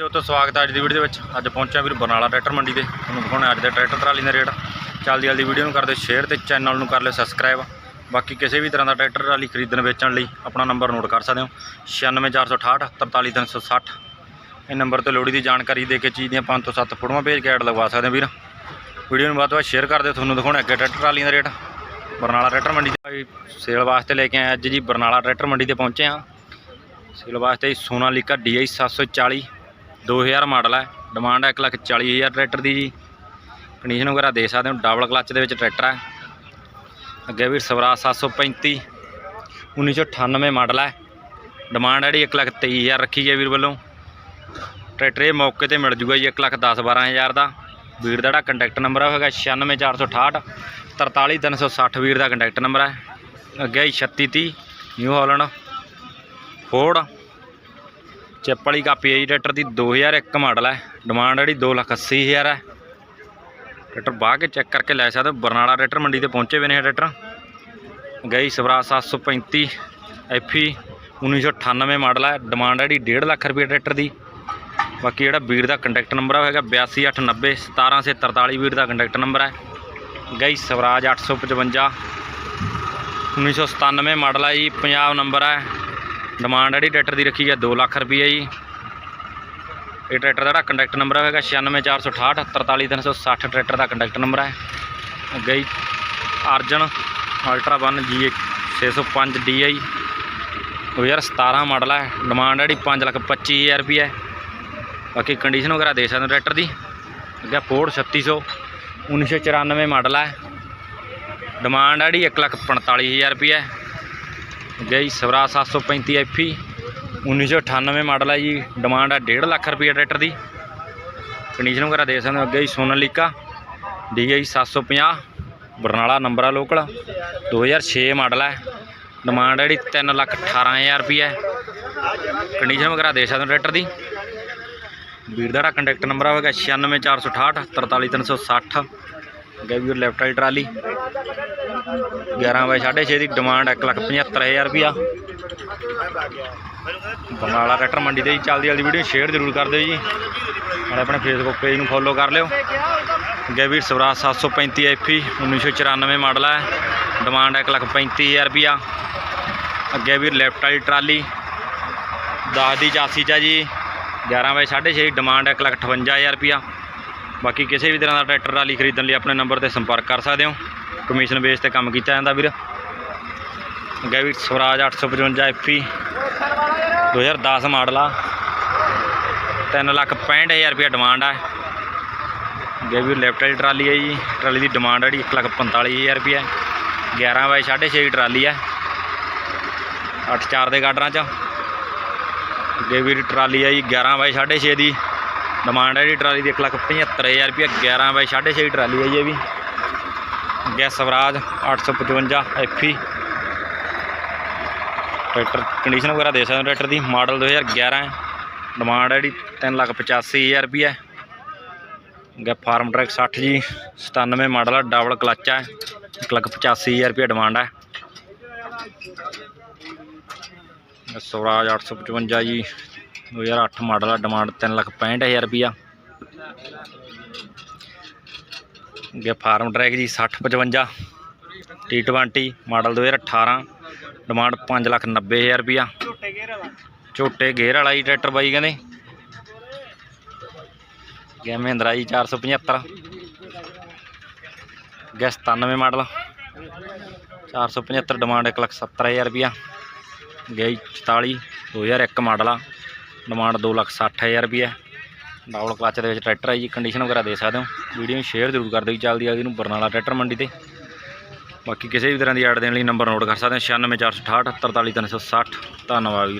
ਵੀਰੋ ਤੋਂ ਸਵਾਗਤ ਹੈ ਅੱਜ ਦੀ ਵੀਡੀਓ ਦੇ ਵਿੱਚ। ਅੱਜ ਪਹੁੰਚਿਆ ਵੀਰ ਬਰਨਾਲਾ ਟਰੈਕਟਰ ਮੰਡੀ ਤੇ। ਤੁਹਾਨੂੰ ਦਿਖਾਉਣਾ ਅੱਜ ਦੇ ਟਰੈਕਟਰ ਟਰਾਲੀ ਦਾ ਰੇਟ। ਚੱਲਦੀ ਜਲਦੀ ਵੀਡੀਓ ਨੂੰ ਕਰ ਦਿਓ ਸ਼ੇਅਰ ਤੇ ਚੈਨਲ ਨੂੰ ਕਰ ਲਿਓ ਸਬਸਕ੍ਰਾਈਬ। ਬਾਕੀ ਕਿਸੇ ਵੀ ਤਰ੍ਹਾਂ ਦਾ ਟਰੈਕਟਰ ਟਰਾਲੀ ਖਰੀਦਣ ਵੇਚਣ ਲਈ ਆਪਣਾ ਨੰਬਰ ਨੋਟ ਕਰ ਸਕਦੇ ਹੋ। 96468 43360 ਇਹ ਨੰਬਰ ਤੇ ਲੋੜੀ ਦੀ ਜਾਣਕਾਰੀ ਦੇ ਕੇ ਚੀਜ਼ ਦੀਆਂ 5 ਤੋਂ 7 ਫੋਟੋਆਂ ਭੇਜ ਕੇ ਐਡ ਲਗਵਾ ਸਕਦੇ ਹੋ ਵੀਰ। ਵੀਡੀਓ ਨੂੰ ਵੱਧ ਤੋਂ ਵੱਧ ਸ਼ੇਅਰ ਕਰ ਦਿਓ। ਤੁਹਾਨੂੰ ਦਿਖਾਉਣਾ ਅੱਗੇ ਟਰੈਕਟਰ ਟਰਾਲੀ ਦਾ ਰੇਟ। ਬਰਨਾਲਾ ਟਰੈਕਟਰ ਮੰਡੀ ਤੇ ਸੇਲ ਵਾਸਤੇ ਲੈ ਕੇ ਆਏ ਅੱਜ ਜੀ ਬਰਨਾਲਾ ਟਰੈਕਟਰ ਮੰਡੀ ਤੇ ਪਹੁੰਚੇ ਹਾਂ। ਸੇਲ ਵਾਸਤੇ ਸੋਨਾਲੀਕਾ DI 740 2000 ਮਾਡਲ ਹੈ। ਡਿਮਾਂਡ ਹੈ 140000 ਟਰੈਕਟਰ ਦੀ ਜੀ। ਕੰਡੀਸ਼ਨ ਵਗੈਰਾ ਦੇ ਸਕਦੇ ਹੋ ਡਬਲ ਕਲੱਚ ਦੇ ਵਿੱਚ ਟਰੈਕਟਰ ਹੈ। ਅੱਗੇ ਵੀ ਸਵਰਾਜ 735 1998 ਮਾਡਲ ਹੈ। ਡਿਮਾਂਡ ਹੈ ਜਿਹੜੀ 123000 ਰੱਖੀ ਹੈ ਵੀਰ ਵੱਲੋਂ। ਟਰੈਕਟਰ ਇਹ ਮੌਕੇ ਤੇ ਮਿਲ ਜੂਗਾ ਜੀ 1,10 12000 ਦਾ। ਵੀਰ ਦਾ ਜਿਹੜਾ ਕੰਟੈਕਟ ਨੰਬਰ ਹੈਗਾ 96468 43360 ਵੀਰ ਦਾ ਕੰਟੈਕਟ ਨੰਬਰ ਹੈ। ਅੱਗੇ ਹੀ 3630 ਨਿਊ ਹਾਲੈਂਡ ਫੋਰਡ ਚਿੱਪ ਵਾਲੀ ਕਾਪੀ ਹੈ ਜੀ, ਟਰੈਕਟਰ ਦੀ 2001 ਮਾਡਲ ਹੈ। ਡਿਮਾਂਡ ਜਿਹੜੀ 280000 ਹੈ। ਟਰੈਕਟਰ ਬਾਹ ਕੇ ਚੈੱਕ ਕਰਕੇ ਲੈ ਸਕਦੇ ਹੋ। ਬਰਨਾਲਾ ਟਰੈਕਟਰ ਮੰਡੀ ਤੇ ਪਹੁੰਚੇ ਹੋਏ ਨੇ ਟਰੈਕਟਰ। ਗਈ ਸਵਰਾਜ 735 ਐਫਈ 1998 ਮਾਡਲ ਹੈ। ਡਿਮਾਂਡ ਜਿਹੜੀ 1.5 ਲੱਖ ਰੁਪਏ ਟਰੈਕਟਰ ਦੀ। ਬਾਕੀ ਜਿਹੜਾ ਵੀਰ ਦਾ ਕੰਟੈਕਟ ਨੰਬਰ ਹੈਗਾ 8289 17743 ਵੀਰ ਦਾ ਕੰਟੈਕਟ ਨੰਬਰ ਹੈ। ਗਈ ਸਵਰਾਜ 855 1997 ਮਾਡਲ ਹੈ ਜੀ। ਪੰਜਾਬ ਨੰਬਰ ਹੈ ਡਿਮਾਂਡ ਜਿਹੜੀ ਟਰੈਕਟਰ ਦੀ ਰੱਖੀ ਹੈ 2 ਲੱਖ ਰੁਪਏ ਜੀ। ਇਹ ਟਰੈਕਟਰ ਦਾ ਜਿਹੜਾ ਕੰਟੈਕਟ ਨੰਬਰ ਹੈਗਾ 96468 43360 ਟਰੈਕਟਰ ਦਾ ਕੰਟੈਕਟ ਨੰਬਰ ਹੈ ਅੱਗੇ ਜੀ, ਅਰਜਨ ਅਲਟਰਾ 1 ਜੀ। 605 DI 2017 ਮਾਡਲ ਹੈ ਡਿਮਾਂਡ ਜਿਹੜੀ 5 ਲੱਖ 25000 ਰੁਪਏ ਹੈ ਬਾਕੀ ਕੰਡੀਸ਼ਨ ਵਗੈਰਾ ਦੇ ਸਕਦੇ ਹੋ ਟਰੈਕਟਰ ਦੀ। ਅੱਗੇ ਫੋਰਡ 3600 1994 ਮਾਡਲ ਹੈ ਡਿਮਾਂਡ ਜਿਹੜੀ 1 ਲੱਖ 45000 ਰੁਪਏ ਹੈ ਅੱਗੇ ਜੀ ਸਵਰਾਜ 735 ਐਫਈ 1998 ਮਾਡਲ ਹੈ ਜੀ ਡਿਮਾਂਡ ਹੈ 1.5 ਲੱਖ ਰੁਪਏ ਟਰੈਕਟਰ ਦੀ। ਕੰਡੀਸ਼ਨ ਵਗੈਰਾ ਦੇ ਸਕਦੇ ਹੋ, ਅੱਗੇ ਜੀ ਸੋਨਾਲੀਕਾ DI 750 ਬਰਨਾਲਾ ਨੰਬਰ ਆ ਲੋਕਲ 2006 ਮਾਡਲ ਹੈ ਡਿਮਾਂਡ ਹੈ ਜਿਹੜੀ 3 ਲੱਖ 18000 ਰੁਪਏ ਹੈ ਕੰਡੀਸ਼ਨ ਵਗੈਰਾ ਦੇ ਸਕਦੇ ਹੋ ਟਰੈਕਟਰ ਦੀ। ਵੀਰ ਦਾ ਜਿਹੜਾ ਕੰਟੈਕਟ ਨੰਬਰ ਹੋਵੇਗਾ 96468 43360 ਅੱਗੇ ਵੀਰ ਲੈਫਟ ਵਾਲੀ ਟਰਾਲੀ। 11 ਬਾਈ 6.5 ਦੀ ਡਿਮਾਂਡ 175000 ਰੁਪਿਆ ਬਰਨਾਲਾ ਟਰੈਕਟਰ ਮੰਡੀ ਤੇ ਜੀ, ਚੱਲਦੀ ਵਾਲੀ ਵੀਡੀਓ ਸ਼ੇਅਰ ਜ਼ਰੂਰ ਕਰ ਦਿਓ ਜੀ। ਨਾਲੇ ਆਪਣੇ ਫੇਸਬੁੱਕ ਪੇਜ ਨੂੰ ਫੋਲੋ ਕਰ ਲਿਓ। ਅੱਗੇ ਵੀਰ ਸਵਰਾਜ 735 ਐਫਈ 1994 ਮਾਡਲ ਹੈ ਡਿਮਾਂਡ 135000 ਰੁਪਿਆ ਅੱਗੇ ਵੀਰ ਲੈਫਟ ਵਾਲੀ ਟਰਾਲੀ 10 ਦੀ 84 ਚ ਆ ਜੀ। 11 ਬਾਈ 6.5 ਡਿਮਾਂਡ 158000 ਰੁਪਿਆ ਬਾਕੀ ਕਿਸੇ ਵੀ ਤਰ੍ਹਾਂ ਦਾ ਟਰੈਕਟਰ, ਟਰਾਲੀ ਖਰੀਦਣ ਲਈ ਆਪਣੇ ਨੰਬਰ ਤੇ ਸੰਪਰਕ ਕਰ ਸਕਦੇ ਹੋ। ਕਮਿਸ਼ਨ ਬੇਸ ਤੇ ਕੰਮ ਕੀਤਾ ਜਾਂਦਾ ਵੀਰ। ਅੱਗੇ ਵੀ ਸਵਰਾਜ 855 ਐਫਈ 2010 ਮਾਡਲ ਆ। 3 ਲੱਖ 65000 ਰੁਪਿਆ ਡਿਮਾਂਡ ਆ। ਅੱਗੇ ਵੀ ਲੈਫਟ ਵਾਲੀ ਟਰਾਲੀ ਹੈ ਜੀ। ਟਰਾਲੀ ਦੀ ਡਿਮਾਂਡ ਜਿਹੜੀ 1 ਲੱਖ 45000 ਰੁਪਿਆ 11 ਬਾਈ 6.5 ਟਰਾਲੀ ਆ। 8-4 ਦੇ ਗਾਡਰਾਂ ਚ। ਅੱਗੇ ਵੀ ਟਰਾਲੀ ਆ ਜੀ 11 ਬਾਈ 6.5 ਦੀ। ਡਿਮਾਂਡ ਹੈ ਜਿਹੜੀ ਟਰਾਲੀ ਦੀ 175000 ਰੁਪਏ 11 ਬਾਈ 6.5 ਟਰਾਲੀ ਆ ਜੀ ਇਹ ਵੀ। ਗਿਆ ਸਵਰਾਜ 855 ਐਫਈ ਟਰੈਕਟਰ ਕੰਡੀਸ਼ਨ ਵਗੈਰਾ ਦੇ ਸਕਦੇ ਹੋ ਟਰੈਕਟਰ ਦੀ। ਮਾਡਲ 2011 ਹੈ। ਡਿਮਾਂਡ ਹੈ ਜਿਹੜੀ 385000 ਰੁਪਏ ਅੱਗੇ ਫਾਰਮ ਟਰੈਕ 60 ਜੀ 97 ਮਾਡਲ ਹੈ, ਡਬਲ ਕਲੱਚ ਹੈ। 185000 ਰੁਪਏ ਡਿਮਾਂਡ ਹੈ। ਸਵਰਾਜ 855 ਜੀ 2008 ਮਾਡਲ ਆ ਡਿਮਾਂਡ 365000 ਰੁਪਿਆ ਗਿਆ ਫਾਰਮ ਟਰੈਕ ਜੀ 6055 T20 ਮਾਡਲ 2018 ਡਿਮਾਂਡ 590000 ਰੁਪਿਆ ਝੋਟੇ ਗੇਅਰ ਵਾਲਾ ਜੀ ਟਰੈਕਟਰ ਬਾਈ ਕਹਿੰਦੇ। ਗਿਆ ਮਹਿੰਦਰਾ ਜੀ 475 ਗਿਆ 97 ਮਾਡਲ। 475 ਡਿਮਾਂਡ 170000 ਰੁਪਿਆ ਗਿਆ 44 2001 ਮਾਡਲ ਆ। ਡਿਮਾਂਡ 260000 ਰੁਪਏ ਡਬਲ ਕਲੱਚ ਦੇ ਵਿੱਚ ਟਰੈਕਟਰ ਹੈ ਜੀ ਕੰਡੀਸ਼ਨ ਵਗੈਰਾ ਦੇ ਸਕਦੇ ਹੋ। ਵੀਡੀਓ ਨੂੰ ਸ਼ੇਅਰ ਜ਼ਰੂਰ ਕਰ ਦਿਓ ਜੀ ਜਲਦੀ ਜਲਦੀ ਨੂੰ ਬਰਨਾਲਾ ਟਰੈਕਟਰ ਮੰਡੀ ਤੇ। ਬਾਕੀ ਕਿਸੇ ਵੀ ਤਰ੍ਹਾਂ ਦੀ ਐਡ ਦੇਣ ਲਈ ਨੰਬਰ ਨੋਟ ਕਰ ਸਕਦੇ ਹੋ 96468 43360 ਧੰਨਵਾਦ ਜੀ